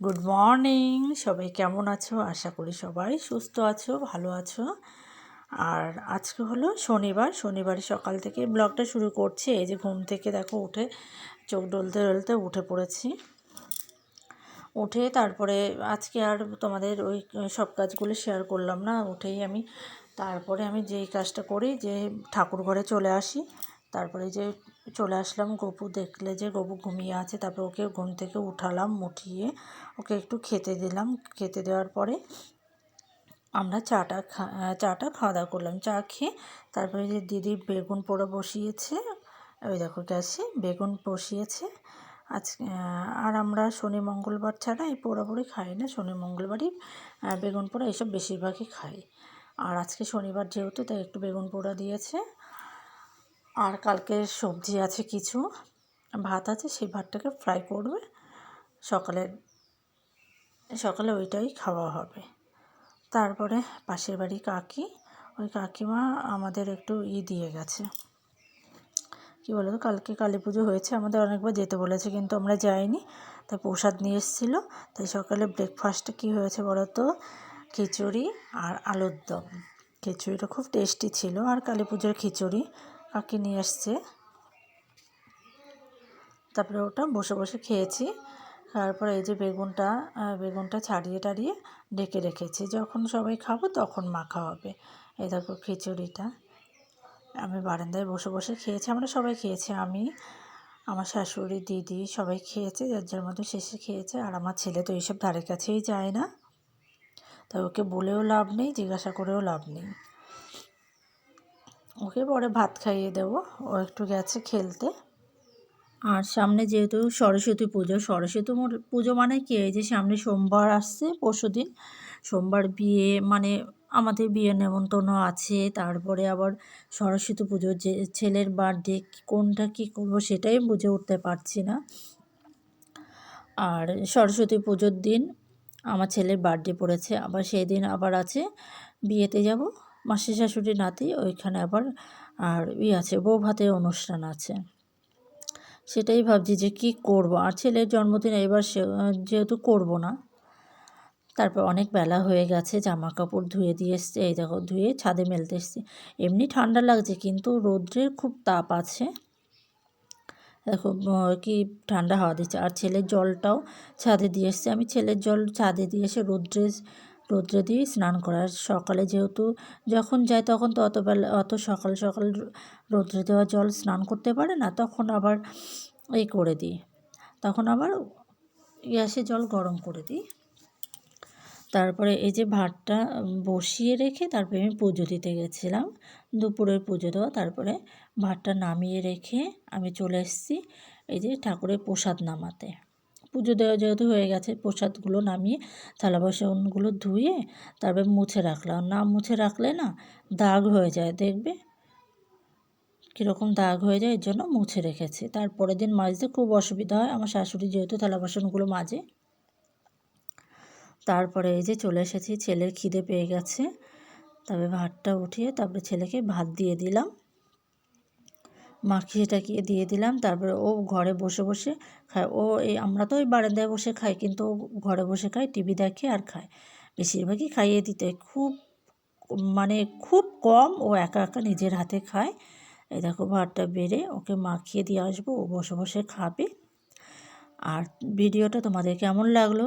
Good morning সবাই কেমন আছো? আশা করি সবাই সুস্থ আছো, ভালো আছো। আর আজকে হলো শনিবার। শনিবার সকাল থেকে ব্লগটা শুরু করছি। এই যে ঘুম থেকে দেখো উঠে চোখ ডলতে ডলতে উঠে পড়েছি। উঠে তারপরে আজকে আর তোমাদের ওই সব কাজগুলো শেয়ার করলাম না। উঠেই আমি তারপরে আমি যেই কাজটা করি যে ঠাকুর ঘরে চলে আসি। তারপরে যে চলে আসলাম, গপু দেখলে যে গপু ঘুমিয়ে আছে, তারপর ওকে ঘুম থেকে উঠালাম, উঠিয়ে ওকে একটু খেতে দিলাম। খেতে দেওয়ার পরে আমরা চাটা খা চাটা খাওয়া দাওয়া করলাম। চা খেয়ে তারপরে যে দিদি বেগুন পোড়া বসিয়েছে, ওই দেখো গ্যাসে বেগুন বসিয়েছে। আজ আর আমরা শনি মঙ্গলবার ছাড়া এই পোড়াপুরি খাই না। শনি মঙ্গলবারই বেগুন পোড়া এসব বেশিরভাগই খাই। আর আজকে শনিবার যেহেতু, তাই একটু বেগুন পোড়া দিয়েছে। আর কালকে সবজি আছে কিছু। ভাত আছে, সেই ভাতটাকে ফ্রাই করবে। সকালে সকালে ওইটাই খাওয়া হবে। তারপরে পাশের বাড়ি কাকি। ওই কাকিমা আমাদের একটু ই দিয়ে গেছে। কী বলো তো কালকে কালী পুজো হয়েছে, আমাদের অনেকবার যেতে বলেছে, কিন্তু আমরা যাইনি। তাই প্রসাদ নিয়ে এসেছিল। তাই সকালে ব্রেকফাস্টে কী হয়েছে বলো তো খিচুড়ি আর আলুর দম। খিচুড়িটা খুব টেস্টি ছিল। আর কালী পুজোর খিচুড়ি কাকি নিয়ে এসছে তারপরে ওটা বসে বসে খেয়েছি। তারপরে এই যে বেগুনটা বেগুনটা ছাড়িয়ে, টাড়িয়ে ডেকে রেখেছি। যখন সবাই খাব তখন মাখা হবে এই দেখো খিচুড়িটা। আমি বারান্দায় বসে বসে খেয়েছি। আমরা সবাই খেয়েছি। আমি, আমার শাশুড়ি, দিদি সবাই খেয়েছে। যার যার মতো শেষে খেয়েছে। আর আমার ছেলে তো এইসব ধারে কাছেই যায় না। তাই ওকে বলেও লাভ নেই, জিজ্ঞাসা করেও লাভ নেই। ওকে পরে ভাত খাইয়ে দেবো। ও একটু গেছে খেলতে। আর সামনে যেহেতু সরস্বতী পুজো সরস্বতী পুজো মানে কি? এই যে সামনে সোমবার আসছে, পরশু দিন। সোমবার বিয়ে মানে আমাদের বিয়ে নেমন্তন্ন আছে। তারপরে আবার সরস্বতী পুজো যে ছেলের বার্থডে কোনটা কী করব সেটাই বুঝে উঠতে পারছি না। আর সরস্বতী পুজোর দিন আমার ছেলের বার্থডে পড়েছে। আবার সেই দিন আবার আছে, বিয়েতে যাব। মাসি শাশুড়ি নাতি, ওইখানে আবার আর ই আছে বউ ভাতের অনুষ্ঠান আছে। সেটাই ভাবছি যে কি করব? আর ছেলের জন্মদিন এবার সে যেহেতু করব না, তারপর অনেক বেলা হয়ে গেছে জামা কাপড় ধুয়ে দিয়ে এসছে, এই দেখো, ধুয়ে ছাদে মেলতে এসছে। এমনি ঠান্ডা লাগছে, কিন্তু রৌদ্রের খুব তাপ আছে। দেখো কি ঠান্ডা হাওয়া দিচ্ছে। আর ছেলের জলটাও ছাদে দিয়ে এসছে। আমি ছেলের জল ছাদে দিয়ে এসে রৌদ্রে রৌদ্রে দিয়ে স্নান করার সকালে যেহেতু যখন যায় তখন তো অত বেলা, অত সকাল সকাল রৌদ্রে দেওয়া জল স্নান করতে পারে না, তখন আবার এই করে দিই। তখন আবার গ্যাসে জল গরম করে দিই। তারপরে এই যে ভাতটা বসিয়ে রেখে তারপরে আমি পুজো দিতে গেছিলাম। দুপুরের পুজো দেওয়া, তারপরে ভাতটা নামিয়ে রেখে আমি চলে এসেছি এই যে ঠাকুরের প্রসাদ নামাতে। পুজো দেওয়া যেহেতু হয়ে গেছে, প্রসাদগুলো নামিয়ে থালা বাসনগুলো ধুয়ে তারপরে মুছে রাখলাম। না মুছে রাখলে না দাগ হয়ে যায়, দেখবে? কীরকম দাগ হয়ে যায়, এর জন্য মুছে রেখেছি। তারপরের দিন মাজতে খুব অসুবিধা হয়, আমার শাশুড়ি যেহেতু থালা বাসনগুলো মাজে। তারপরে এই যে চলে এসেছি, ছেলের খিদে পেয়ে গেছে। তবে ভাতটা উঠিয়ে তারপরে ছেলেকে ভাত দিয়ে দিলাম। মাখিয়ে টাকিয়ে দিয়ে দিলাম, তারপরে ও ঘরে বসে বসে খায়। ও এই আমরা তো ওই বারান্দায় বসে খাই, কিন্তু ও ঘরে বসে খায়, টিভি দেখে আর খায়। বেশিরভাগই খাইয়ে দিতে। খুব মানে খুব কম ও একা একা নিজের হাতে খায়। এই দেখো ভাতটা বেড়ে ওকে মাখিয়ে দিয়ে আসব, ও বসে বসে খাবে। আর ভিডিওটা তোমাদের কেমন লাগল,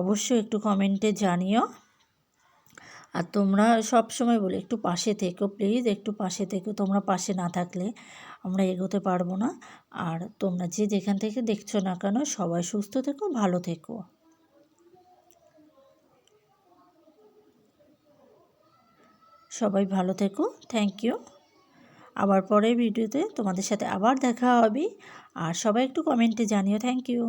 অবশ্যই একটু কমেন্টে জানিও। আর তোমরা সব সময় বলি, একটু পাশে থেকো প্লিজ একটু পাশে থেকো। তোমরা পাশে না থাকলে আমরা এগোতে পারব না। আর তোমরা যে যেখান থেকে দেখছ না কেন, সবাই সুস্থ থেকো, ভালো থেকো। সবাই ভালো থেকো থ্যাংক ইউ আবার পরের ভিডিওতে তোমাদের সাথে আবার দেখা হবে। আর সবাই একটু কমেন্টে জানিও থ্যাংক ইউ